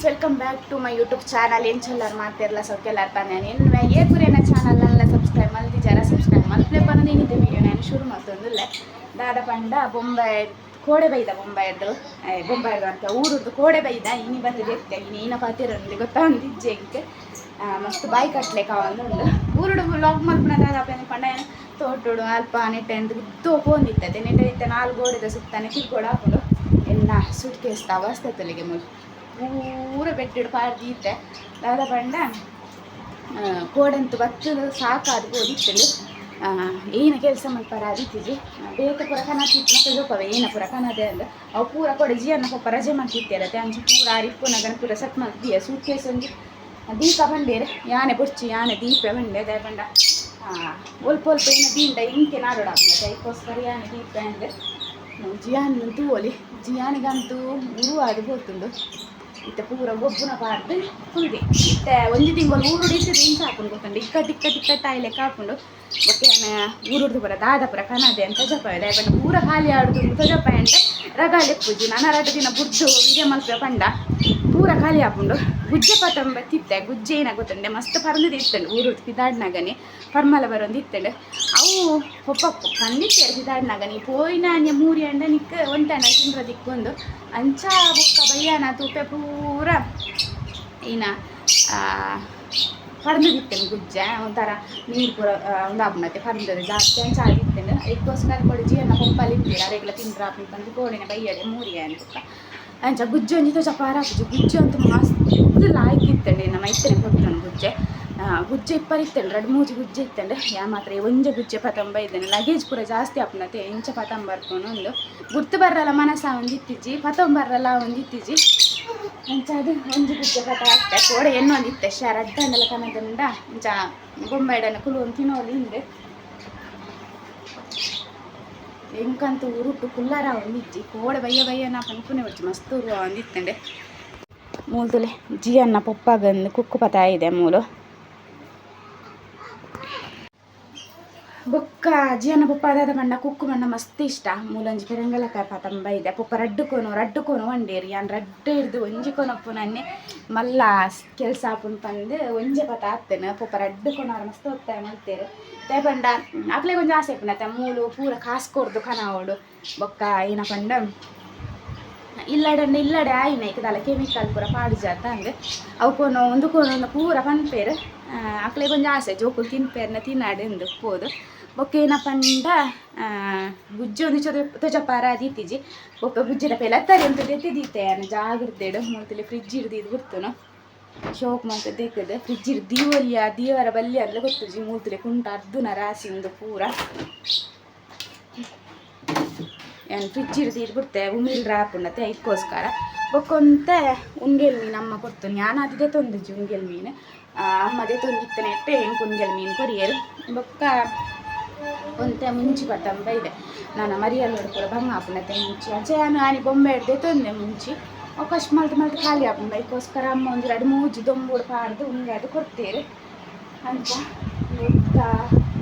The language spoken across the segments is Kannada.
Friends welcome back to my YouTube channel ಏನು ಚೊಲ್ಲಾರು ಮಾಡ್ತಿರಲ್ಲ ಸೊಕ್ಕೆಲ್ಲಾರು ತಾನೆ ಏನು ಚಾನಲ್ ಚಾನಲ್ನೆಲ್ಲ ಸಬ್ಸ್ಕ್ರೈಬ್ ಮಲ್ದಿಜಾರ ಸಬ್ಸ್ಕ್ರೈಬ್ ಮಲ್ಪಲೆ ಬಂದು ಏನಿದೆ ವೀಡಿಯೋ ನಾನು ಶುರು ಮಾಡ್ತೊಂದಿಲ್ಲ ದಾದ ಪಂಡ ಬೊಂಬೆ, ಕೋಡೆ ಬೈದ ಬೊಂಬಾಯ್ದು ಬೊಂಬಾಯ್ದು ಅಂತ ಊರದ್ದು ಕೋಡೆ ಬೈದ. ಇನಿ ಬಂದಿದೆ ಇನಿ ಏನ ಪಾತಿರಂದು ಇಜ್ಜೆ ಇಂಕೆ ಮಸ್ತ್ ಬಾಯಿ ಕಟ್ಲೆ ಕಾವಂದು ಊರುಡು ಲಾಗ್ ಮಲ್ಪನ ದಾದಾಪನ ಪಂಡ ಏನು? ತೋಟುಡು, ಅಲ್ಪ ನೆಟ್ಟೆ ಅಂತ ಗುದ್ದು ಪೋಂದಿತ್ತದೆ ನೆಟ್ಟೆ ನಾಲ್ಕು ಗೋಡೆದ ಸುತ್ತಾನೆ ಕಿರ್ಗೋಡ ಹಾಕೊಂಡು. ಎನ್ನ ಸುಟ್ಕೇಸ್ತಾ ಕೇಸ್ ಅವಸ್ಥೆತಲಿಗೆ ಮುಲ್ ಪೂರ ಬೆಟ್ಟಿಡ್ ಪಾರ್ದಿ ಇತ್ತೆ ದಾದ ಪಂಡ ಕೋಡಂತು ಬತ್ತದು ಸಾಕಾದ ಓದಿತ್ತಂಡು ಏನ ಕೆಲಸ ಮಲ್ಪರ ಅದಿತ್ತಿಜಿ ಬೇಕ ಪೂರ ಕನತಿತ್ತು ಮತ್ತೆ ಜೋಪವೆ ಏನ ಪೂರ ಕನದೆ ಅಂದ ಅವು ಪೂರ ಕೊಡೆ ಜಿಯನ್ನ ಪಪ್ಪ ರಜೆ ಮಾಡ್ತಿತ್ತೇರತ್ತೆ ಅಂಚು ಪೂರ ಅರಿಪ್ಪು ನಗನ ಪೂರ ಸತ್ ಮಾಡ್ತೀಯ. ಸೂಟ್ ಕೇಸ್ ಒಂದು ದೀಪ ಬಂಡೇರೆ ಯಾನೆ ಬುಚ್ಚಿ ಯಾನೆ ದೀಪ ಬಂಡೆ, ಅದೇ ಬಂಡ ಒಲ್ಪ ಒಲ್ಪ ಏನ ದೀಂಡ ಇಂಕೆ ನಾಡೋಡ ಅದಕ್ಕೋಸ್ಕರ ಯಾನೆ ದೀಪ ಅಂದ್ರೆ ಜಿಯಾನ್ ಒಲಿ. ಜಿಯಾನಿಗಂತೂ ಗುರು ಅದು ಗೊತ್ತುಂಡು ಇತ್ತ ಪೂರ ಒಬ್ಬನ ಬಾರ್ದು ಕುಲ್ದೆ ಇತ್ತ ಒಂಜಿ ತಿಂಗಳು ಊರು ಇರ್ತದೆ ಹಿಂಗೆ ಹಾಕೊಂಡು ಇಕ್ಕ ದಿಕ್ಕ ಇಕ್ಕಟ್ಟು ಆಯ್ಲೆಕ್ಕ ಹಾಕೊಂಡು ಬೊಕ್ಕೆನ ಊರುಡ್ದು ಬರ ದಾದ ಪುರ ಕನದೆ ಅಂತ ಜಪ ಇದೆ. ಪೂರ ಖಾಲಿ ಆಡುದು ಅಂತ ಜಪ ಅಂತ ರಗಾಲೆ ಪೂಜೆ. ನಾನು ರಟ ದಿನ ಬುಡ್ದು ವಿಡಿಯೋ ಮಲ್ಪೆ ಪಂಡ. ಪೂರ ಖಾಲಿ ಹಾಕೊಂಡು ಗುಜ್ಜೆ ಪತಂಬ ತಿತ್ತೆ ಗುಜ್ಜೆ ಏನ ಗೊತ್ತಂಡೆ ಮಸ್ತ್ ಪರಂದದ ಇತ್ತಂಡು ಊರು ಪಿದಾಡ್ನಾಗನಿ ಪರ್ಮಲ ಬರೋದು ಇತ್ತಂಡು ಅವು ಹೊಪ್ಪಪ್ಪು ಕಂದಿತ್ತೇರು ಪಿದಾಡ್ನಾಗನಿ ಪೋಯಿನ ಅಂಜ ಮೂರಿ ಅಂಡ ನಿಕ್ಕ ಒಂಟನ ತಿಂದ್ರ ದಿಕ್ಕೊಂದು ಅಂಚ ಬುಕ್ಕ ಬಯ್ಯಾನ ತೂಪೆ ಪೂರ ಏನ ಪರ್ದದಿತ್ತೇನೆ ಗುಜ್ಜ. ಒಂಥರ ನೀರು ಪೂರ ಒಂದು ಆಪುನತ್ತೆ ಪರ್ದದೆ ಜಾಸ್ತಿ ಅಂಚ ಆಗಿತ್ತೇನೆ ಅದಕ್ಕೋಸ್ಕರ ಕೊಡಿ ಜೀವನ ಪಂಪಲ್ಲಿ ಇರ್ತೀರ ಅರೆಗ್ಲ ತಿಂದ್ರ ಆಪಿ ಬಂದು ಕೋಡಿನ ಬೈಯಡೆ ಮೂರಿ ಅಂತ ಅಂಚ ಗುಜ್ಜೆ ಒಂಜಿತ ಚಪಾರ ಆಪುಜಿ ಗುಜ್ಜು ಅಂತೂ ಮಸ್ತ್ ಲಾಯ್ಕ್ ಇತ್ತಂಡೆ ನಮ್ಮ ಇತ್ತನೆ ಕೊಟ್ಟನು ಗುಜ್ಜೆ. ಗುಜ್ಜೆ ಇತ್ತಂಡ್ರೆ ಎರಡು ಮೂಜಿ ಗುಜ್ಜೆ ಇತ್ತಂಡೆ. ಯಾ ಮಾತ್ರ ಒಂಜ ಗುಜ್ಜೆ ಪತಂಬ ಇದ್ದಾನೆ. ಲಗೇಜ್ ಪೂರ ಜಾಸ್ತಿ ಆಪುನತೆ ಇಂಚ ಪತಂಬ ಬರ್ಕೊಂಡು ಒಂದು. ಗುರ್ತು ಬರ್ರಲ್ಲ ಮನಸ್ಸ, ಒಂದು ಇತ್ತಿಜಿ ಪತಂಬ ಬರ್ರಲ್ಲ, ಒಂದು ಇತ್ತಿಜಿ ಅಂಚ ಅದು ಒಂಜಿ ಗುಜ್ಜೆ ಪತ ಆಗ್ತದೆ ಕೋಡೆ ಒಂದು ಇತ್ತೆ. ಶಾರ ಅಂದಲ್ಲ ಕನದಂಡ ಇಂಚ ಬೊಂಬೆಡನ್ನು ಕುಲು ಒಂದು ತಿನ್ನೋಲಿ ಹಿಂದೆ. ಎಂಕಂತೂ ಉರುಟು ಕುಲ್ಲಾರ ಒಂದಿಜ್ಜಿ, ಕೋಡೆ ಬಯ್ಯ ಬಯ್ಯ ನಾ ಪನ್ಪುನೆ ಬಿಡ್ಚಿ ಮಸ್ತ್ మూలతులే జీ అన్న ಜಿ ಅನ್ನ ಪೊಪ್ಪಾಗಂದು ಕುಕ್ಕು ಪತ ಇದೆ ಮೂಲು ಬೊಕ್ಕ ಜೀವನ ಪಪ್ಪ ಅದಾದ ಬಣ್ಣ ಕುಕ್ಕು ಬಣ್ಣ ಮಸ್ತ್ ಇಷ್ಟ. ಮೂಲಂಜಿ ಪೆರಂಗಲಕಾಯಿ ಪತಂಬ ಇದೆ. ಪುಪ್ಪ ರಡ್ಡು ಕೋನು ರಡ್ಡು ಕೋನು ಒಂಡೇರಿ. ಯಾನ್ ರಡ್ಡು ಹಿಡ್ದು ಒಂಜಿ ಕೋನಪ್ಪು ನನ್ನೆ ಮಲ್ಲ ಕೆಲಸ ಆಪುನ್ ಪಂದು ಒಂಜೆ ಪತ ಆತ್ತೇನೆ. ಪುಪ್ಪ ರಡ್ಡು ಕೊನವ್ರು ಮಸ್ತ್ ಹೋಗ್ತಾರೆ ಮಾಡ್ತೇವೆ ತೇ ಪಂಡ ಅಕ್ಲೆ ಕೊಂಚ ಆಸೆ ಪುನತ್ತೆ ಮೂಲು ಪೂರ ಕಾಸ್ಕೊಡ್ದು ಕನಾವಡು ಬೊಕ್ಕ ಏನ ಪಂಡ, ಇಲ್ಲಡಂಡ, ಇಲ್ಲಡೆ ಆಯ್ನ ಇಕ್ಕದಲ್ಲ ಕೆಮಿಕಲ್ ಪೂರ ಪಾಡು ಜಾತ ಹಂಗೆ ಅವಕ್ಕೊನು ಒಂದು ಕೊನು ಪೂರ ಪನ್ಪೇರು. ಅಕ್ಲೆ ಕೊಂಚ ಆಸೆ. ಜೋಕು ತಿನ್ಪೇರ್ನ ತಿನ್ನಾಡು ಎಂದು ಪೋದು. ಬೊಕ್ಕ ಏನ ಪಂಡ ಗುಜ್ಜೆ ಒಂದು ಚೊದ ತೊಜಪಾರ ದೀತಿಜಿ ಬೊಕ್ಕ ಗುಜ್ಜಿನ ಪೇಲ ತರಿ ಅಂತ ದೆತ್ತಿದೀತೆ ಅನ್ನ ಜಾಗ್ರತೆಡು ಮೂತಿಲಿ ಫ್ರಿಜ್ ಹಿಡ್ದು ಇದು ಬಿಡ್ತುನು. ಶೋಕ್ ಮಂತ ದೇಕದು ಫ್ರಿಜ್ ಹಿಡ್ದು ದೀವಲಿಯ ದೀವರ ಬಲ್ಯ ಅಂದ್ರೆ ಗೊತ್ತುಜಿ ಮೂತಿಲಿ ಕುಂಟ ಅರ್ಧುನ ರಾಸಿಂದು ಪೂರ. ಏನು ಫ್ರಿಜ್ ಹಿಡ್ದು ಇದು ಬಿಡ್ತೆ. ಉಮಿಲ್ ರ್ಯಾಪ್ ಉಣ್ಣತ್ತೆ ಇದಕ್ಕೋಸ್ಕರ ಬೊಕ್ಕೊಂತೆ ಉಂಗೆಲ್ ಮೀನು ಅಮ್ಮ ಕೊಡ್ತು ನಾನು ಅದೇ ತೊಂದಿಜ್ಜಿ ಉಂಗೆಲ್ ಮೀನು. ಆ, ಅಮ್ಮದೇ ತೊಂದಿತ್ತನೆ ಇಟ್ಟೆ ಹೆಂಗೆ ಉಂಗೆಲ್ ಮೀನು ಕೊರಿಯರು. ಬೊಕ್ಕ ಒಂತೆ ಮುಂಚಿ ಪತಂಬ ಇದೆ. ನಾನು ಮರಿಯಲ್ಲಿ ಹುಡುಕರು ಬಂಗ ಆಪುನತೆ ಮುಂಚಿ. ನಾನು ಆನಿ ಬೊಂಬೆ ಹಿಡ್ದೆ ತೊಂದೆ ಮುಂಚಿ. ಅವಕಾಶ ಮಲ್ತು ಖಾಲಿ ಆಪುಂಡ ಅದಕ್ಕೋಸ್ಕರ ಅಮ್ಮ ಒಂದು ಎರಡು ಮೂಜಿ ದೊಂಬೂಡು ಪಾಡ್ದು ಉಂಗೆ ಅದು ಕೊಡ್ತೇವೆ. ಅಂತ.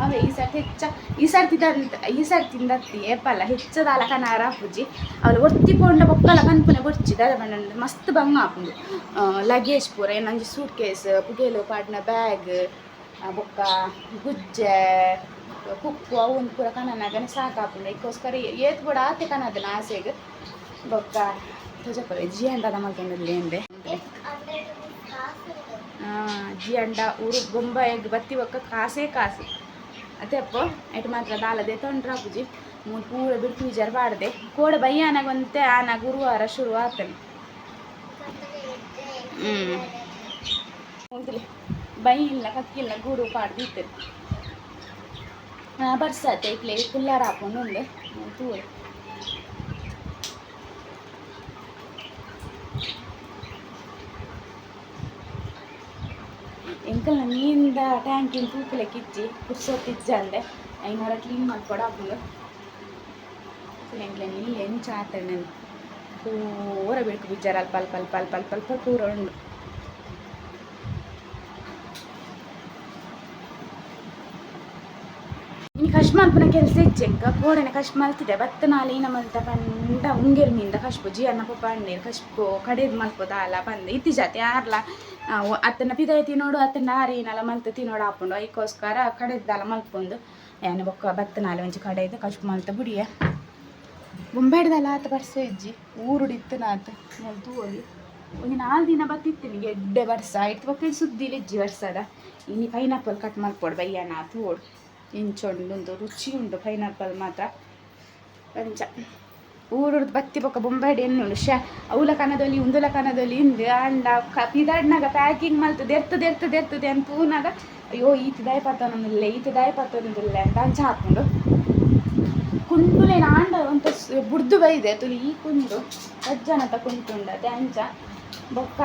ಅವೇ ಈ ಸರ್ತಿ ಹೆಚ್ಚ, ಈ ಸರ್ತಿ ತಂದ ಈ ಸರ್ತಿ ದತ್ತಿ ಏಪಲ್ಲ ಹೆಚ್ಚದಾಲ ಕನಾರ ಪೂಜಿ. ಅವಳು ಪೋಂಡ ಬೊಕ್ಕಲ ಕನ್ಪುನೆ ಬೊಚ್ಚಿದ ಅದ ಮಸ್ತ್ ಬಂಗ ಹಾಕೊಂಡು ಲಗೇಜ್ ಪೂರ ಏನಂಜಿ ಸೂಟ್ ಕೇಸ್ ಪುಗೇಲು ಪಾಡ್ನ ಬ್ಯಾಗ್ ಬೊಕ್ಕ, ಗುಜ್ಜೆ ಕುಕ್ಕು ಅವನ್ ಪೂರ ಕನನಾಗನೆ ಸಾಕಾಪುಂಡು ಇಕ್ಕೋಸ್ಕರ ಏತ್ ಕೂಡ ಆತೆ ಕನದನ ಆಸೆಗೆ ಬೊಕ್ಕ ತುಜಪ ಜಿ ಅಂಡದ ಮಗನಲ್ಲಿ ಎಂದೆ ಜಿ ಅಂಡ ಊರು ಬೊಂಬಾಯಿಗೆ ಬತ್ತಿ ಒಕ್ಕ ಕಾಸೇ ಕಾಸೆ ಅದೇ ಅಪ್ಪ ಎಟ್ ಮಾತ್ರ ದಾಲದೆ ತೊಂಡ್ರ ಪೂಜಿ ಮೂರು ಪೂರ ಬಿಟ್ಟು ವಿಚಾರ ಬಾಡದೆ ಕೋಡ ಬಯ್ಯಾನಾಗಂತೆ ಆನ ಗುರುವಾರ ಶುರು ಆಗ್ತಾನೆ ಹ್ಞೂ ಬೈ ಇಲ್ಲ ಕಕ್ಕಿಲ್ಲ ಗೂಡು ಪಾಡ್ದು ಇರ್ತದೆ ಬರ್ಸತ್ತೆ ಇಟ್ಲೆ ಕುಲ್ಲಾರ ಹಾಕೊಂಡು ಉಂಡೆ ತೂರು ಎಂಕಲ್ನ ನೀರಿಂದ ಟ್ಯಾಂಕಿನ ತೂಕಲೆಕ್ ಇಚ್ಚಿ ಕುರ್ಸೋತಿಜ್ಜ ಅಂದೆ ಐನೂರ ಕ್ಲೀನ್ ಮಾಡ್ಕೊಡ ಹಾಕೊಂಡು ಎಂಕ್ಲೆ ನೀ ಎಂಚ ಆತಣ್ಣೆ ಪೂರ ಬಿಡ್ಕು ಬಿಜ್ಜಾರ ಅಲ್ಪ ಪೂರ ಉಂಡು ಇನ್ನು ಕಶ್ ಮಲ್ಪನ ಕೆಲಸ ಇಜ್ಜೆಂಕ ಕೋಡನೆ ಕಶ್ ಮಲ್ತಿದೆ ಬತ್ತ ನಾಳೆ ಇನ ಮಲ್ತ ಪಂಡ ಉಂಗೆಲ್ ಮೀಂದ ಕಶ್ಪು ಜಿ ಅನ್ನ ಪಪ್ಪ ಅಂಡೀರು ಕಶ್ಪು ಕಡೆದು ಮಲ್ಪೋದ ಅಲ್ಲ ಬಂದು ಇತ್ತಿ ಜಾತಿ ಯಾರ್ಲ ಅತ್ತನ ಪಿದಾಯ ತಿನ್ನೋಡು ಅತ್ತನ ಆರೇನಲ್ಲ ಮಲ್ತ ತಿನ್ನೋಡು ಹಾಕೊಂಡು ಅದಕ್ಕೋಸ್ಕರ ಕಡೆದಲ್ಲ ಮಲ್ಪೊಂದು. ಏನು ಬೊಕ್ಕ ಬತ್ತ ನಾಳೆ ಒಂಚು ಕಡೆದು ಕಶ್ಪು ಮಲ್ತ ಬುಡಿಯ. ಬೊಂಬೆಡ್ದಲ್ಲ ಆತ ಬರ್ಸ ಇಜ್ಜಿ. ಊರುಡಿತ್ತು ನಾತ. ಮಲ್ತು ಹೋಗಿ ಒಂದು ನಾಲ್ಕು ದಿನ ಬತ್ತಿತ್ತು ಎಡ್ಡೆ ಬರ್ಸ. ಆಯ್ತು ಬಕ್ಕ ಸುದ್ದಿಲಿ ಇಜ್ಜಿ ಬರ್ಸದ. ಇನ್ನು ಪೈನಾಪಲ್ ಕಟ್ ಮಾಡ್ಕೊಡ್ಬಯ್ಯ ನಾ ತೋಡು ಇಂಚೊಂಡು ರುಚಿ ಉಂಟು ಪೈನಾಪಲ್ ಮಾತ್ರ. ಪಂಚ. ಊರುಡ್ದು ಬತ್ತಿ ಬೊಕ್ಕ ಬೊಂಬಾಡಿ ಎನ್ನುಂಡು. ಶ ಅವಲ ಕನದಲ್ಲಿ ಉಂದುಲ ಕನದಲ್ಲಿ ಇಂದು ಅಂಡ ಪಿದಾಡ್ನಾಗ ಪ್ಯಾಕಿಂಗ್ ಮಲ್ತದೆ ಎರ್ತದೆ ಎರ್ತದೆ ಎರ್ತದೆ ಅಂತ ಪೂನಾಗ ಅಯ್ಯೋ, ಈತ ದಾಯ ಪತ್ತೊಂದಿಲ್ಲ ಈತ ದಾಯ ಪತ್ತೊಂದಿಲ್ಲ ಅಂತ ಅಂಚ ಹಾಕೊಂಡು ಕುಂಡುಲೆ ನಾಂಡ ಅಂತ ಬುಡ್ದು ಬೈದೆ, ತುಲಿ ಈ ಕುಂಡು ಅಜ್ಜನ ಕುಂಟುಂಡ ಅದೇ ಅಂಚ. ಬೊಕ್ಕ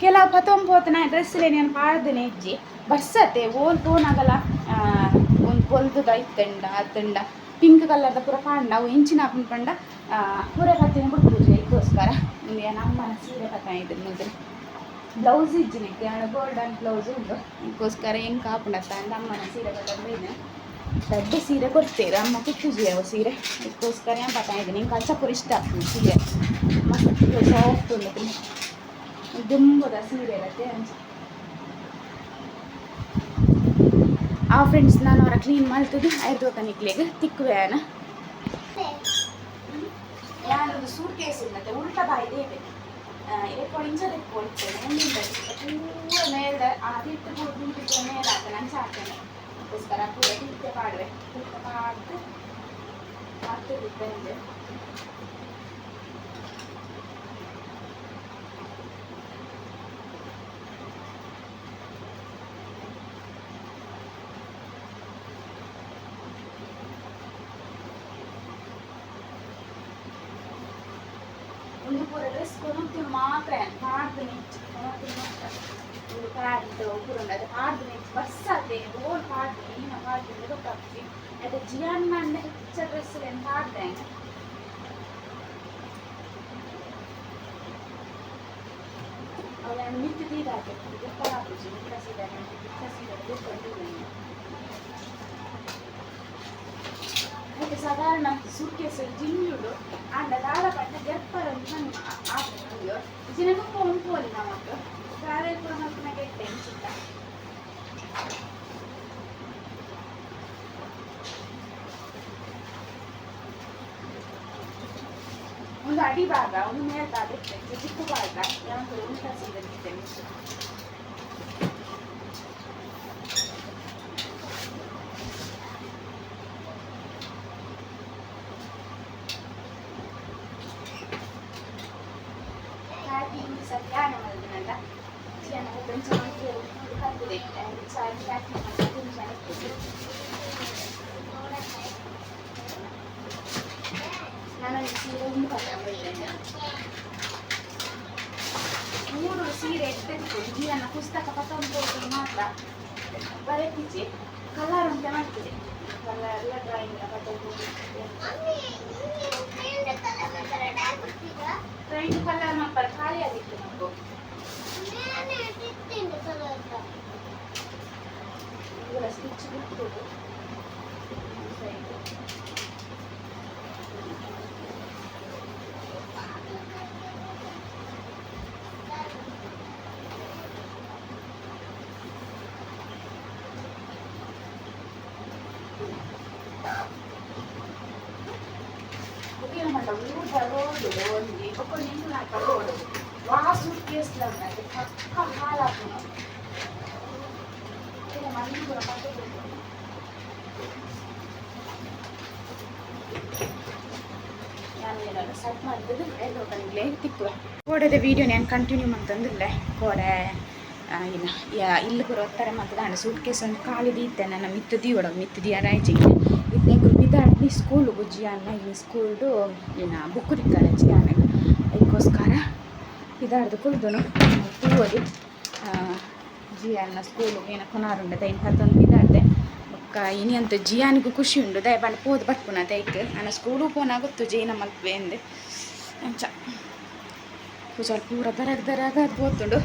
ಕೆಲವು ಪತೊಂಬೋತನ ಡ್ರೆಸ್ಲೆ ನಾನು ಪಾಡ್ದೇನೆ ಇಜ್ಜಿ. ಬರ್ಸತ್ತೆ, ಓಲ್ ಪೋನಾಗಲ್ಲ ಒಂದು ಪೊಲ್ದುದ ತಂಡ ಅತ್ತಂಡ ಪಿಂಕ್ ಕಲರ್ದ ಪೂರ ಪಾಂಡ, ಅವು ಇಂಚಿನ ಹಾಕೊಂಡು ಪಂಡ ಪೂರ ಕತ್ತಿನ ಬಿಡ್ಬೋದು ಇದಕ್ಕೋಸ್ಕರ ನಿಮಗೆ ನಮ್ಮನ ಸೀರೆ ಕತ್ತ ಇದು ಮೊದಲು ಬ್ಲೌಸ್ ಇಜ್ಜಿನಿಕ್ಕೆ ಗೋಲ್ಡನ್ ಬ್ಲೌಸ್ ಉಂಟು. ಇದಕ್ಕೋಸ್ಕರ ಹೆಂಗೆ ಕಾಪುಂಡತ್ತ ಅಂದ ಅಮ್ಮನ ಸೀರೆ ಕಟ್ಟಿದ್ರೆ ದೊಡ್ಡ ಸೀರೆ ಕೊಡ್ತೀರ, ಅಮ್ಮ ಅವ ಸೀರೆ. ಇದಕ್ಕೋಸ್ಕರ ಏನು ಪತ್ತ ಇದ್ದೀನಿ ಹಿಂಗೆ ಕಲ್ಸಪುರ ಇಷ್ಟ ಆಗ್ತದೆ ಸೀರೆ. ಮಸ್ತ್ ಸಾಫ್ಟ್ ಉಂಟು ದುಂಬದ ಸೀರೆ ಇರತ್ತೆ ಅನ್ಸ ಆ ಫ್ರೆಂಡ್ಸ್ ನಾನು ಹೊರ ಕ್ಲೀನ್ ಮಾಡ್ತಿದ್ದು ಐದು ಹೊತ್ತ ಇಕ್ಲಿಗೆ ತಿಕ್ಕು ವ್ಯಾನ ಯಾರೊಂದು ಸೂಟ್ ಕೇಸ್ ಇಲ್ಲದೆ ಉಲ್ಟ ಬಾಯಿದೆ ಇದೆ ಎಲೆಕ್ಟ್ರಾನಿಕ್ಸ್ ಅದಕ್ಕೆ ಕೊಡ್ತೇನೆ ಪೂರ ಮೇಲೆ ಆದಿಟ್ಟು ಕೊಟ್ಟು ಮೇಲೆ ಆಗ್ತದೆ ನಾನು ಸಾಕ್ತೇನೆ ಅದಕ್ಕೋಸ್ಕರ ಪೂರ ತಿಂತೆ ಮಾಡುವೆ ತಿಂತ ಮಾಡಿಬಿಟ್ಟು ಮಾಡ್ತಿದ್ದೆ ಅದು ಪಾಡ್ದು ನಿಂಚು ಬಸ್ ಅದೇ ರೋಲ್ ಪಾಡ್ದು ಏನ ಪಾಡ್ದು ಅಂತ ಗೊತ್ತಾಗ್ತಿ ಅದು ಜಿಯಾನ್ ಮಂಡ ಹೆಚ್ಚ ಡ್ರೆಸ್ ಏನು ಪಾಡ್ದೆ ಅವಳನ್ನು ಮಿತ್ತು ತೀರಾಕೆ ಗೊತ್ತಾಗುತ್ತೆ ಮಿತ್ರ ಸೀರೆ ಮಿತ್ರ ಸೀರೆ ಗೊತ್ತಿದ್ದೇನೆ అయితే సాధారణ సూట్ కేసు జిన్నుడు అండ్ దాదాపంట గెప్పరంతా అయ్యో జినకు ఫోన్ పోలి నమ్మకు ట్రావెల్ కూడా నాకు నాకు టెన్షన్ ಒಂದು ಅಡಿ ಭಾಗ ಒಂದು ಮೇಲ್ಭಾಗ ಇರ್ತೈತೆ ಚಿಕ್ಕ ಭಾಗ ಯಾವುದು ಉಂಟ ಸೀದಲ್ಲಿರ್ತೇನೆ ಮೂರು ಸೀರೆ ಎತ್ತಿತ್ತು ಜೀವನ ಪುಸ್ತಕ ಪತ್ತೊಂಬತ್ತು ಮಾತ್ರ ಬರೆತಿಚ್ಚಿ ಕಲರ್ ಅಂತ ಮಾಡ್ತಿದೆ ಕಲರ್ ಎಲ್ಲ ಡ್ರಾಯಿಂಗ್ ಪತ್ತೊಂಬತ್ತು ಡ್ರಾಯಿಂಗ್ ಕಲರ್ ಮಕ್ಕಳ ಖಾಲಿ ಆಗಿತ್ತು ನಮಗೂ ಇವೆಲ್ಲ ಸ್ಟಿಚ್ ಬಿಟ್ಟು ಕೋಡೆದ ವಿಡಿಯೋ ನಾನು ಕಂಟಿನ್ಯೂ ಮಾಡ್ತಂದಿಲ್ಲ. ಕೋಡೆ ಏನು ಇಲ್ಲಿ ಬರೋ ಥರ ಮಾತದಾಂಡ ಸೂಟ್ ಕೇಸ್ ಒಂದು ಕಾಲಿದು ನನ್ನ ಮಿತ್ತದಿ ದಿಯೋಡ ಮಿತ್ತು ರಾಯಚಿಗೆ ರಾಯ್ಚಿಗೆ ಈ ಸ್ಕೂಲ್ ಬುಜ್ಜಿ ಅನ್ನ ಈ ಸ್ಕೂಲ್ದು ಏನು ಬುಕ್ಕುರಿ ಕಾಲೇಜಿಗೆ ಆಮೇಲೆ ಅದಕ್ಕೋಸ್ಕರ ಇದಾರ್ದಕ್ಕೂ ತೂವದು ಜಿಯಾನ ಸ್ಕೂಲು ಏನ ಕೊನಾರುಂಡದ ಇಂಥದ್ದೊಂದು ಇದಾರ್ದೆ. ಬೊಕ್ಕ ಅಂತ ಜಿಯಾನಿಗೂ ಖುಷಿ ಉಂಡು ದಯ ಬಣ್ಣ ಪೋದು ಬಟ್ಕುನ ದಯಕ್ಕೆ ನನ್ನ ಸ್ಕೂಲು ಪೋನಾಗುತ್ತು ಜೈನ ಮಲ್ಪೆ ಎಂದೆ. ಅಂಚ. ಪೂಜಾಲ್ ಪೂರ ಬರಗ ಬರಾಗ ಅದು ಓದ್ತುಂಡು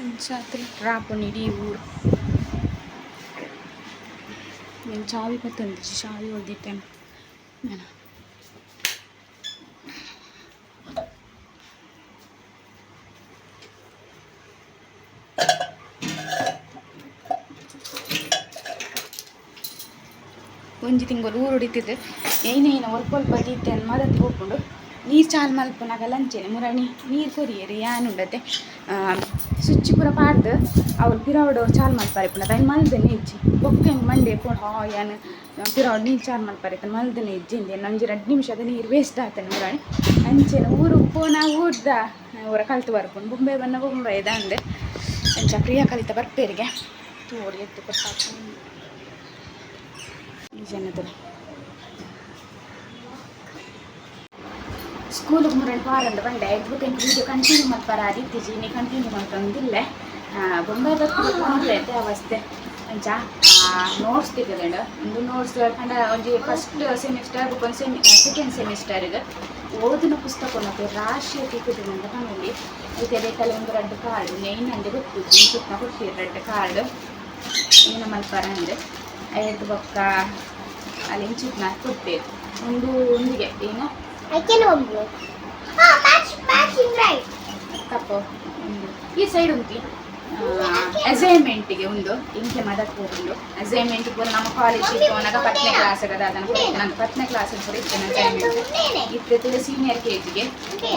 ಅಂಚಾತ್ರಿ ರಾಪುನ್ ಇಡೀ ಊರು. என் சாவி பத்து வந்துச்சு சாவி ஒழுதிட்டேன் வேணாம் ಒಂಜಿ ತಿಂಗಳು ಊರು ಹೊಡಿತಿದ್ದೆ ಏನೇ ಏನೋ ವರ್ಕೋಲ್ ಬದಿತ್ತೆ ಅನ್ನೋದಕ್ಕೆ ಹೋಗ್ಕೊಂಡು ನೀರು ಚಾಲು ಮಲ್ಪನಾಗ ಲಂಚೇನೆ ಮುರಾಣಿ ನೀರು ಕೊರಿಯರಿ ಯಾನುಂಡತೆ ಸ್ವಿಚ್ ಪೂರ ಪಾಡ್ದು, ಅವ್ರು ಪಿರಾವಡು ಚಾಲು ಮಾಡ್ತಾರೆ ಪುನಃ. ಅದನ್ನು ಮಲ್ದನೆ ಇಜ್ಜಿ. ಬೊಕ್ಕೆ ಮಂಡೆ ಕೊಡ ಹಾ ಏನು ಪಿರಾವಡ್ ನೀರು ಚಾಲು ಮಲ್ಪಾರೆ ಮಲ್ದನೆ ಇಜ್ಜಿಂದೆ ಒಂಜಿ ಎರಡು ನಿಮಿಷದ ನೀರು ವೇಸ್ಟ್ ಆಗ್ತಾನೆ ಮುರಾಣಿ ಅಂಚೆನ ಊರು ಪೋನ ಊರ್ದ, ಊರ ಕಲ್ತು ಬರ್ಕೊಂಡು ಬೊಂಬೆ ಬನ್ನ ಬೊಂಬೆ ಇದೆ ಅಂದೆ. ಅಂಚ ಪ್ರಿಯ ಕಲಿತ ಬರ್ಪೇರಿಗೆ. ತೋಡಿ ಎತ್ತು ಕೊಟ್ಟಾಕ. ಈ ಸ್ಕೂಲಿಗೆ ಮುರಂಡು ಪಾರಂದು ಬಂಡೆ ಎದ್ದು ವಿಡಿಯೋ ಕಂಟಿನ್ಯೂ ಮಾಡ್ಪಾರ ರೀತಿ ನೀ ಕಂಟಿನ್ಯೂ ಮಾಡ್ತಂದಿಲ್ಲ ಬೊಂಬೆ ಅವಸ್ಥೆ. ಅಂಚ ನೋಟ್ಸ್ ತೆಗೆದಂಡು ಒಂದು ನೋಟ್ಸ್ ಕಂಡ ಒಂಜಿ ಫಸ್ಟ್ ಸೆಮಿಸ್ಟರ್ ಒಂದು ಸೆಮಿ ಸೆಕೆಂಡ್ ಸೆಮಿಸ್ಟರ್ಗೆ ಓದಿನ ಪುಸ್ತಕ ಮತ್ತೆ ರಾಶಿ ಟಿಕೆಟ್ ಅಂತ ಕಣ್ಣಲ್ಲಿ ಬೇಕಲ್ಲ ಒಂದು ರೆಡ್ ಕಾರ್ಡ್ ನೈನ್ ಅಂದೆ ಗೊತ್ತು. ಸುತ್ತ ಕೊಟ್ಟಿರಿ ರೆಡ್ ಕಾರ್ಡ್ ಏನು ಮಲ್ಪಾರ ಅಂದರೆ, ಐದು ಪಕ್ಕ ಅಲ್ಲಿ ಇಂಚಿಟ್ನ ಕೊಡ್ಬೇಕು ಒಂದು, ಒಂದಿಗೆ, ಏನು I can hold you. Oh, match, matching right. ತಪ್ಪು. ಒಂದು ಈ ಸೈಡ್ ಉಂಟಿ. ಅಸೈನ್ಮೆಂಟಿಗೆ ಒಂದು ಇಂಕೆ ಮದಕ್ಕೆ ಒಂದು ಅಸೈನ್ಮೆಂಟ್ ಒಂದು ನಮ್ಮ ಕಾಲೇಜಿಗೆ ಹೋದಾಗ ಪತ್ತನೇ ಕ್ಲಾಸ್ ಆಗದ ಅದನ್ನು ಕೊಡ್ತೇನೆ ನಾನು ಪತ್ತನೇ ಕ್ಲಾಸ್ ಕೂಡ ಇರ್ತೇನೆ ಅಸೈನ್ಮೆಂಟ್ ಇರ್ತೈತಿಲ್ಲ ಸೀನಿಯರ್ ಕೆ ಜಿಗೆ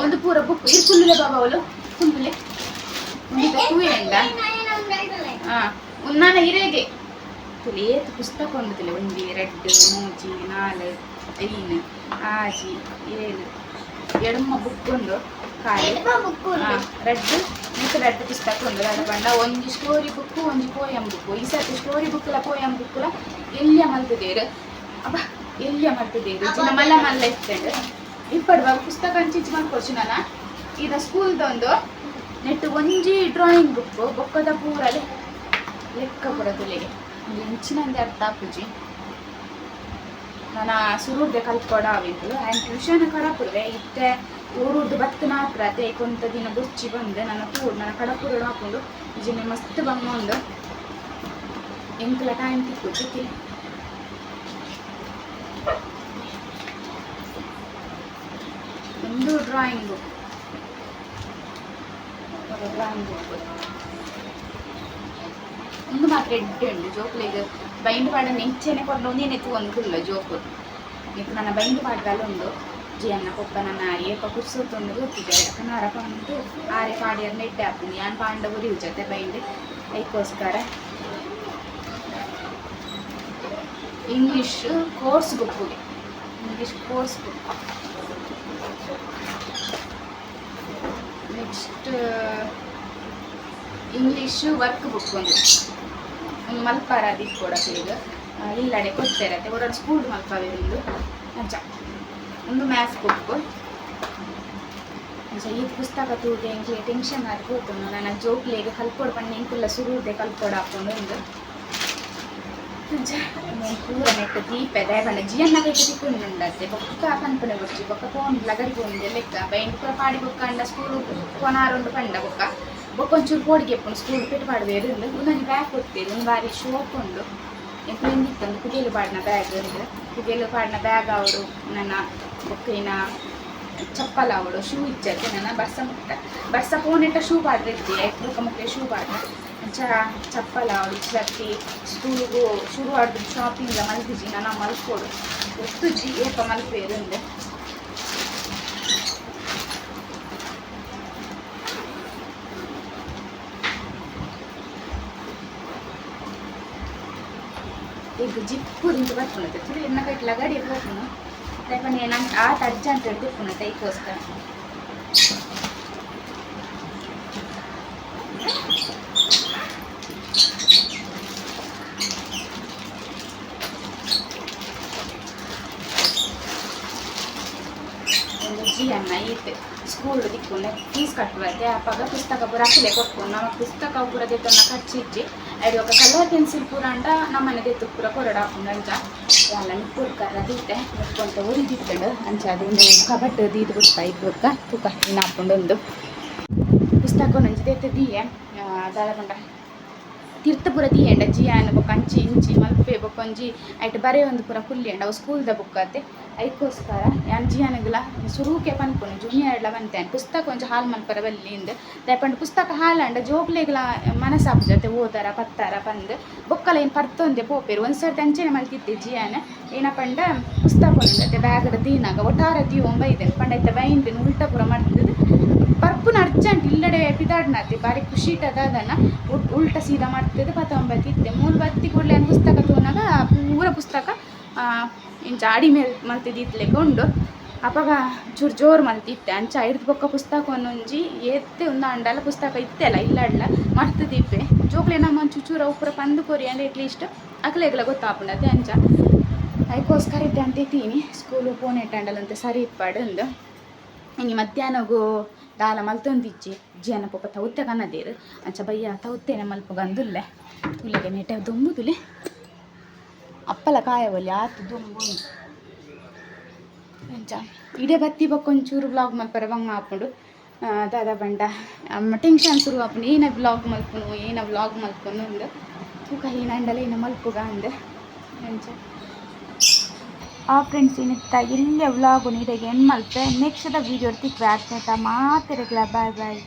ಒಂದು ಪೂರ ಬುಕ್ ಇದು ಕುಲ್ಲುಲೆ ಬಾಬಾ ಅವಳು. ಒಂದು ಟೂ ಎಂಡ ಹಾಂ ಉನ್ನಾನ ಇರೇಗೆ ತುಲೇತ್ ಪುಸ್ತಕ ಒಂದು ತುಲೆ. ಒಂಜಿ ರೆಡ್ ಮೂಜಿ ನಾಲ್. ಐನ್ ಆಜಿ ಏಳು ಎಡಮ ಬುಕ್ ಒಂದು ಕಾಯಿ. ರೆಡ್ ಮತ್ತು ರೆಡ್ ಪುಸ್ತಕ ಒಂದು ಅದು ಪಂಡ ಒಂಜಿ ಸ್ಟೋರಿ ಬುಕ್ ಒಂಜಿ ಪೋಯಂ ಬುಕ್ ಈ ಸರ್ತಿ ಸ್ಟೋರಿ ಬುಕ್ಲ ಪೋಯಂ ಬುಕ್ಲ ಎಲ್ಲಿಯ ಮಲ್ತದೇರು ಅಬ್ಬ ಎಲ್ಲಿಯ ಮಲ್ತದೇರು ಜಿನ ಮಲ್ಲ ಮಲ್ಲ ಇರ್ತೇನೆ ಇಪ್ಪಡುವಾಗ ಪುಸ್ತಕ ಹಂಚಿಚ್ಚಿ ಮಲ್ಕೊಚ್ಚು ನಾನು? ಈಗ ಸ್ಕೂಲ್ದೊಂದು ನೆಟ್ಟು ಒಂಜಿ ಡ್ರಾಯಿಂಗ್ ಬುಕ್ ಬೊಕ್ಕದ ಪೂರಲೆ ಲೆಕ್ಕ ಕೂಡ ತುಲೆಗೆ ಒಂದು ಇಂಚಿನಂದೆ ಅರ್ಥ ಆಪುಜಿ ನಾನು ಸುರುಡ್ದೆ ಕಲ್ತ್ಕೊಡ ಆವಿದ್ದು ಆ್ಯಂಡ್ ಟ್ಯೂಷನ್ ಕಡಪುರ್ವೆ ಇತ್ತೆ ಊರುದ್ದು ಬತ್ತು ನಾತ್ರ ಅದೇ ಕೊಂತ ದಿನ ಬುಚ್ಚಿ ಬಂದೆ. ನನ್ನ ತೂರು ನನ್ನ ಕಡಪುರ ಹಾಕೊಂಡು ಇಜಿನೆ ಮಸ್ತ್ ಬಂಗ ಒಂದು ಎಂಕ್ಲ ಟೈಮ್ ತಿಕ್ಕು ತಿಕ್ಕಿ ಒಂದು ಡ್ರಾಯಿಂಗ್ ಡ್ರಾಯಿಂಗ್ ಒಂದು ಮಾತ್ರ ಎಡ್ಡೆ ಉಂಟು, ಜೋಕ್ಲಿಗೆ. ಬೈಂಡ್ ಪಾಡ ನೆಂಚೆನೆ ಕೊಂಡು ಒಂದೇನೆ ಒಂದು ಕುಲ್ಲ ಜೋಕು ನಿಕ್ಕು ನನ್ನ ಬೈಂಡ್ ಪಾಡ್ಗಾಲ ಉಂಡು ಜಿ ಅನ್ನ ಕೊಪ್ಪ ನನ್ನ ಏಪ ಕುರ್ಸೊತ್ತೊಂದು ಗೊತ್ತಿದೆ ಕನ್ನಡ ಪಂಡು ಆರೆ ಪಾಡಿಯರ್ ನೆಟ್ಟೆ ಹಾಕ್ತೀನಿ ನಾನು ಪಾಂಡ ಉರಿ ಜೊತೆ ಬೈಂಡ್ ಅದಕ್ಕೋಸ್ಕರ ಇಂಗ್ಲೀಷ್ ಕೋರ್ಸ್ ಬುಕ್ಕಿಗೆ English course book next English work book ಒಂದು ಒಂದು ಮಲ್ಪಾರ ಅದಿತ್ತು ಕೊಡಕ್ಕೆ ಈಗ ಇಲ್ಲಡೆ ಕೊಡ್ತಾರೆ ಅತ್ತೆ ಹೊರಡು ಸ್ಕೂಲ್ ಮಲ್ಪಾವೆ ಒಂದು ಅಂಚ ಒಂದು ಮ್ಯಾಥ್ಸ್ ಬುಕ್ಕು ಅಂಚ ಈ ಪುಸ್ತಕ ತೂದೆ ಎಂಗೆ ಟೆನ್ಷನ್ ಆಗಿ ಕೂತನು ನನ್ನ ಜೋಕ್ಲೇಗೆ ಕಲ್ಕೊಡ್ ಬಣ್ಣ ಎಂಕುಲ್ಲ ಸುರುದೆ ಕಲ್ಕೊಡ ಹಾಕೊಂಡು ಒಂದು ಪೂರ ನೆಟ್ಟ ದೀಪ ದೇವಣ್ಣ ಜಿಯನ್ನ ಕೈಗೆ ತಿಕ್ಕೊಂಡು ಉಂಡತ್ತೆ ಬೊಕ್ಕ ಕನ್ಪನೆ ಬರ್ಚಿ ಬೊಕ್ಕ ಫೋನ್ ಲಗಡಿ ಫೋನ್ ಲೆಕ್ಕ ಬೈಂಡ್ ಪೂರ ಪಾಡಿ ಬೊಕ್ಕ ಅಂಡ ಸ್ಕೂಲ್ ಫೋನ್ ಪಂಡ ಬೊಕ್ಕ ಬೊಕ್ಕೊಂಚೂರು ಕೋಡಿಗೆ ಎಪ್ಪು ಸ್ಕೂಲ್ ಪಿಟ್ ಇರಲಿಲ್ಲ ಒಂದೊಂದು ಬ್ಯಾಗ್ ಕೊಡ್ತೀವಿ ಒಂದು ಬಾರಿ ಶೂ ಹಾಕೊಂಡು. ನಿಂತಿತ್ತು ಕುಗೇಲು ಪಾಡಿನ ಬ್ಯಾಗ್ ಅಂದರೆ. ಕುಗೇಲು ಪಾಡಿನ ಬ್ಯಾಗ್ ಅವರು ನನ್ನ ಬೊಕ್ಕಿನ ಚಪ್ಪಲ್ ಅವಳು ಶೂ ಇಚ್ಚಕ್ಕೆ ನನ್ನ ಬರ್ಸ ಮುಟ್ಟ ಬರ್ಸ ಇಟ್ಟ ಶೂ ಪಾಡ್ರೆ ಇರ್ತೀಯ ಬುಕ್ಕ ಮಕ್ಕಳ ಶೂ ಪಾಡ್ರೆ ಚ ಚಪ್ಪಲ ಅವಳು ಇಚ್ಚಕ್ಕೆ ಸ್ಕೂಲಿಗೂ ಶುರು ಆಡಿದ್ರು ಶಾಪಿಂಗ್ ಮಲ್ತಿಜಿ ನನ್ನ ಮಲ್ಕೊಡು. ಎಷ್ಟು ಜಿ ಏಪ ಮಲ್ಪೇರು ಅಂದ್ರೆ. జిప్పు రించి పట్టుకున్నది చూడు ఎన్నకటి లగాడి ఎక్కువకున్నా లేకపోతే నేను ఆ టచ్ అంత ఎడుకున్నా టైప్ కోస్తాను అన్న ఈ ಇತ್ತೆ ಸ್ಕೂಲ್ ದಿಕ್ಕೊಂಡೆ ಫೀಸ್ ಕಟ್ಟುವತ್ತೆ ಅಪ್ಪಾಗ ಪುಸ್ತಕ ಪೂರ ಅಕ್ಕಲೆ ಕೊಟ್ಕೊಂಡು ನಮ್ಮ ಪುಸ್ತಕ ಪೂರ ದೆತ್ತನ್ನ ಕಚ್ಚಿಚ್ಚಿ ಅದು ಒಕ್ಕ ಕಲರ್ ಪೆನ್ಸಿಲ್ ಪೂರ ಅಂಡ ನಮ್ಮನೆ ದೆತ್ತು ಪೂರ ಕೊರಡ ಹಾಕೊಂಡು ಅಂಚ ಎಲ್ಲ ನಿಪ್ಪುರ್ ಕರ್ರ ದೀತೆ ನಿಕ್ಕೊಂತ ಉರಿದಿತ್ತಂಡು. ಅಂಚ ಅದೊಂದು ಕಬಟ್ಟು ದೀದು ಬಿಡ್ತಾ ಇಬ್ಬಕ್ಕ ತೂಕ ಹಾಕೊಂಡು ಒಂದು. ಪುಸ್ತಕ ನಂಚಿ ದೆತ್ತೆ ದೀಯೆ ದಾಳಕೊಂಡ ತೀರ್ಥಪುರ ತೀಯಂಡ ಜಿಯಾನ ಬೊಕ್ಕ, ಅಂಚಿ, ಇಂಚಿ, ಮಲ್ಪೆ ಬೊಕೊಂಜಿ ಐಟ್ ಬರೆ ಒಂದು ಪೂರ ಕುಲ್ಯಂಡ ಅವು ಸ್ಕೂಲ್ದ ಬುಕ್ ಅತ್ತೆ. ಐಕೋಸ್ಕರ ಯಾನ್ ಜಿಯಾನಗ್ಲ ಸುರೂಕೆ ಪನ್ಪುನು ಜೂನಿಯರ್ಲ ಬಂತೇನೆ. ಪುಸ್ತಕ ಒಂಜಿ ಹಾಲ್ ಮಲ್ಪರ ಬಲ್ಲಿಂದ ದಯಪಂಡ ಪುಸ್ತಕ ಹಾಲಂಡ ಜೋಕ್ಲೆಗ್ಲ ಮನಸ್ಸಾಪು ಜೊತೆ ಓದಾರ, ಪತ್ತಾರ, ಪಂದ್. ಬೊಕ್ಕಲ ಏನು ಪರ್ತೊಂದೆ ಪೋಪೇರು. ಒಂದು ಸರ್ತಿ ಅಂಚೆನೆ ಮಲ್ತಿದ್ದೆ ಜಿಯಾನ ಏನಪ್ಪಂಡ ಪುಸ್ತಕ ಬ್ಯಾಗದ ತೀನಾಗ, ಒಟ್ಟಾರ ತೀ ಒಂಬೈದೇನೆ. ಪಂಡ ಐತ ಬೈಂಡ್ ಉಲ್ಟ ಪೂರ ಬರ್ಪುನ ಅರ್ಜೆಂಟ್ ಇಲ್ಲಡೆ ಪಿದಾಡ್ನತ್ತೆ ಬಾರಿ ಖುಷಿ ಅದನ್ನ. ಉಲ್ಟ ಸೀದಾ ಮಾಡ್ತಿದ್ದೆ ಪತ್ತ ಬತ್ತಿತ್ತೆ ಮೂರು ಬತ್ತಿ ಕೂಡಲೇ ಪುಸ್ತಕ ತೋನಾಗ ಪೂರ ಪುಸ್ತಕ ಇಂಚ ಅಡಿ ಮೇಲೆ ಮಲ್ತಿದ್ದಿತ್ಲೆ ಕೊಂಡು ಅಪಾಗ ಚೂರು ಜೋರು ಮಲ್ತಿತ್ತೆ ಅಂಚ ಹಿಡ್ದು ಬೊಕ್ಕ ಪುಸ್ತಕ ಒಂದೊಂಜಿ ಎತ್ತೆ ಒಂದು ಅಂಡಲ್ಲ ಪುಸ್ತಕ ಇತ್ತೆಲ್ಲ ಇಲ್ಲಡ್ಲ ಮರ್ತದಿಪ್ಪೆ ಜೋಕ್ಲೆ ನಮ್ಮ ಒಂದು ಚೂರ ಉಪ್ಪುರ ಪಂದು ಕೊರಿ ಅಂದ್ರೆ ಅಟ್ಲೀಸ್ಟ್ ಅಕ್ಲೆಗ್ಲ ಗೊತ್ತಾಪುಂಡತೆ ಅಂಚ. ಅದಕ್ಕೋಸ್ಕರ ಇದ್ದೆ ಅಂತಿದ್ದೀನಿ ಸ್ಕೂಲು ಫೋನ್ ಇಟ್ಟಂಡಲ್ಲಂತೆ ಸರಿ ಇಪ್ಪಾಡು ಇನಿ ಮಧ್ಯಾಹ್ನಗು ದಾಲ ಮಲ್ತೊಂದಿಜ್ಜಿ ಜಿಯನ ಪೊಪ್ಪ ತೌತ್ತೆ ಕನ್ನದೀರು ಅಂಚ ಬಯ್ಯ ತೌತ್ತೇನೆ ಮಲ್ಪ ಗಂದುಲ್ಲೆ. ತುಲೆಗೆ ನೆಟೆ ದುಂಬು ಅಪ್ಪಲ ಕಾಯವಲ್ಲಿ ಆತು ದೊಮ್ಮು ಉಂಟು. ಅಂಚ ಇಡೆ ಬತ್ತಿ ಬಕ್ಕೊಂಚೂರು ಬ್ಲಾಗ್ ಮಲ್ಪರೆ ಬಂಗ ಹಾಕೊಂಡು. ದಾದ ಬಂಡ. ಅಮ್ಮ ಟೆನ್ಷನ್ ಶುರು ಆಪುಂಡು ಏನ ಬ್ಲಾಗ್ ಮಲ್ಪನು ಏನ ಬ್ಲಾಗ್ ಮಲ್ಪನು ಅಂದು. ತೂಕ ಏನಂಡಲ ಏನ ಮಲ್ಪುಗ ಅಂದೆ. ಅಂಚ ಆ ಫ್ರೆಂಡ್ಸ್ ಏನಿತ್ತ ಇಲ್ಲೇ ವ್ಲಾಗು ಇದೆ ಎನ್ ಮಲ್ಪೆ? ನೆಕ್ಸ್ಟ್ ವೀಡಿಯೋ ತಿಕ್ವೆ ಆಗ್ತಾಯ್ತಾ ಮಾತಿರಗ್ಲ ಬಾಯ್ ಬಾಯ್